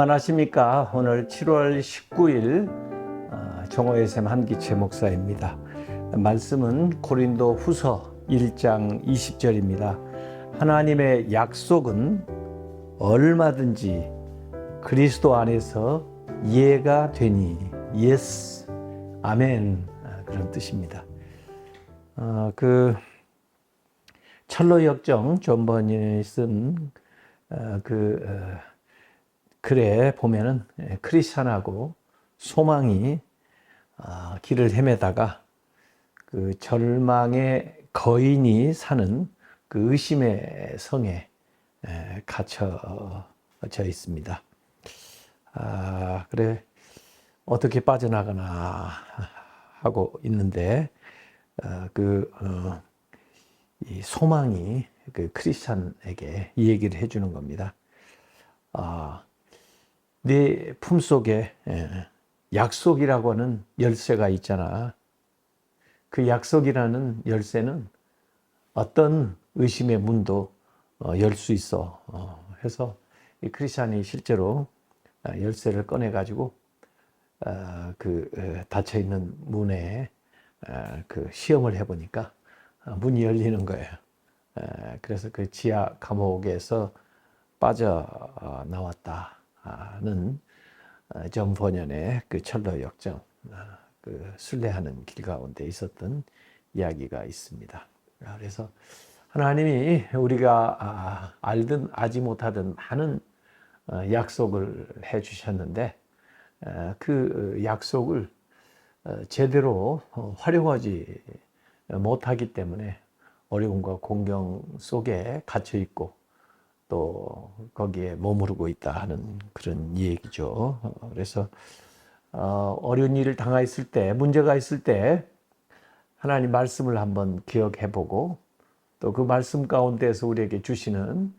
평안하십니까? 오늘 7월 19일 정호의 샘 한기채 목사입니다. 말씀은 고린도 후서 1장 20절입니다. 하나님의 약속은 얼마든지 그리스도 안에서 이해가 되니 예스 아멘 아, 그런 뜻입니다. 어, 그 철로 역정 존 번이 쓴그 어, 어, 글에 보면은 예, 크리스찬하고 소망이 아, 길을 헤매다가 그 절망의 거인이 사는 그 의심의 성에 예, 갇혀져 있습니다. 아, 그래 어떻게 빠져나가나 하고 있는데 어, 그 어, 이 소망이 그 크리스찬에게 이 얘기를 해주는 겁니다. 아, 네 품속에 예, 약속이라고 하는 열쇠가 있잖아. 그 약속이라는 열쇠는 어떤 의심의 문도 어, 열수 있어. 어, 해서 이 크리스찬이 실제로 아, 열쇠를 꺼내 가지고 아, 그 닫혀 있는 문에 아, 그 시험을 해 보니까 문이 열리는 거예요. 그래서 그 지하 감옥에서 빠져 어, 나왔다 는 전 번연의 그 철로 역정 그 순례하는 길 가운데 있었던 이야기가 있습니다. 그래서 하나님이 우리가 알든 알지 못하든 많은 어, 약속을 해 주셨는데 그 약속을 어, 제대로 활용하지 못하기 때문에 어려움과 공경 속에 갇혀 있고 또 거기에 머무르고 있다 하는 그런 얘기죠. 그래서 어, 어려운 일을 당했을 때, 문제가 있을 때 하나님 말씀을 한번 기억해 보고 또 그 말씀 가운데서 우리에게 주시는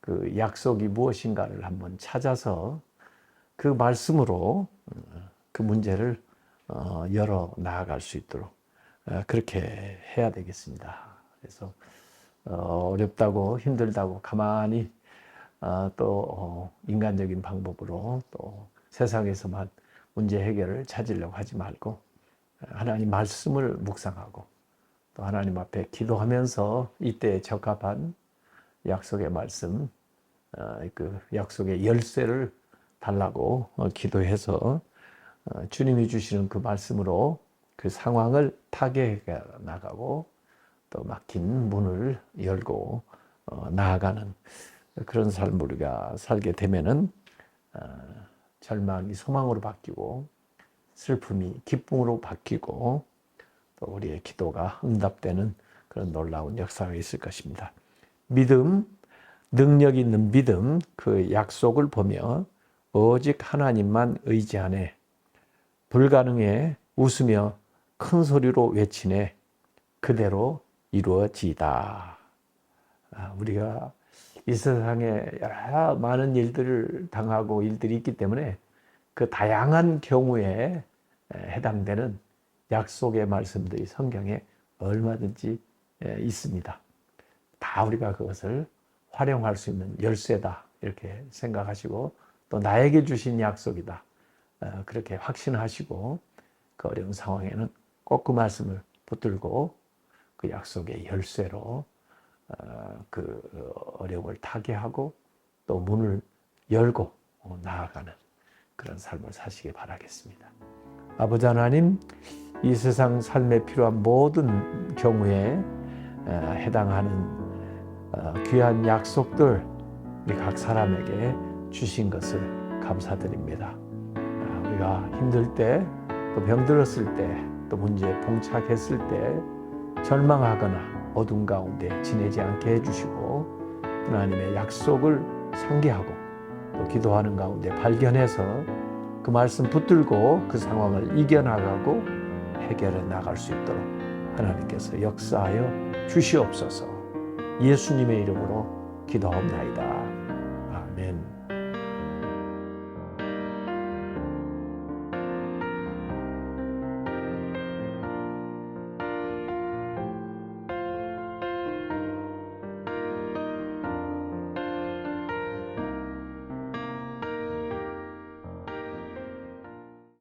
그 약속이 무엇인가를 한번 찾아서 그 말씀으로 그 문제를 어, 열어 나아갈 수 있도록 어, 그렇게 해야 되겠습니다. 그래서 어, 어렵다고 힘들다고 가만히 또 인간적인 방법으로 또 세상에서만 문제 해결을 찾으려고 하지 말고 하나님 말씀을 묵상하고 또 하나님 앞에 기도하면서 이때 적합한 약속의 말씀, 그 약속의 열쇠를 달라고 기도해서 주님이 주시는 그 말씀으로 그 상황을 타개해 나가고 또 막힌 문을 열고 어, 나아가는 그런 삶을 우리가 살게 되면은 어, 절망이 소망으로 바뀌고 슬픔이 기쁨으로 바뀌고 또 우리의 기도가 응답되는 그런 놀라운 역사가 있을 것입니다. 믿음, 능력 있는 믿음, 그 약속을 보며 오직 하나님만 의지하네. 불가능해 웃으며 큰 소리로 외치네 그대로 이루어지다. 아, 우리가 이 세상에 여러 많은 일들을 당하고 일들이 있기 때문에 그 다양한 경우에 해당되는 약속의 말씀들이 성경에 얼마든지 있습니다. 다 우리가 그것을 활용할 수 있는 열쇠다 이렇게 생각하시고 또 나에게 주신 약속이다 어, 그렇게 확신하시고 그 어려운 상황에는 꼭 그 말씀을 붙들고 그 약속의 열쇠로 어, 그 어려움을 타개하고 또 문을 열고 나아가는 그런 삶을 사시길 바라겠습니다. 아버지 하나님, 이 세상 삶에 필요한 모든 경우에 어, 해당하는 어, 귀한 약속들 우리 각 사람에게 주신 것을 감사드립니다. 우리가 힘들 때, 또 병들었을 때, 또 문제에 봉착했을 때 절망하거나 어둠 가운데 지내지 않게 해주시고 하나님의 약속을 상기하고 또 기도하는 가운데 발견해서 그 말씀 붙들고 그 상황을 이겨나가고 해결해 나갈 수 있도록 하나님께서 역사하여 주시옵소서 예수님의 이름으로 기도합나이다. 아멘.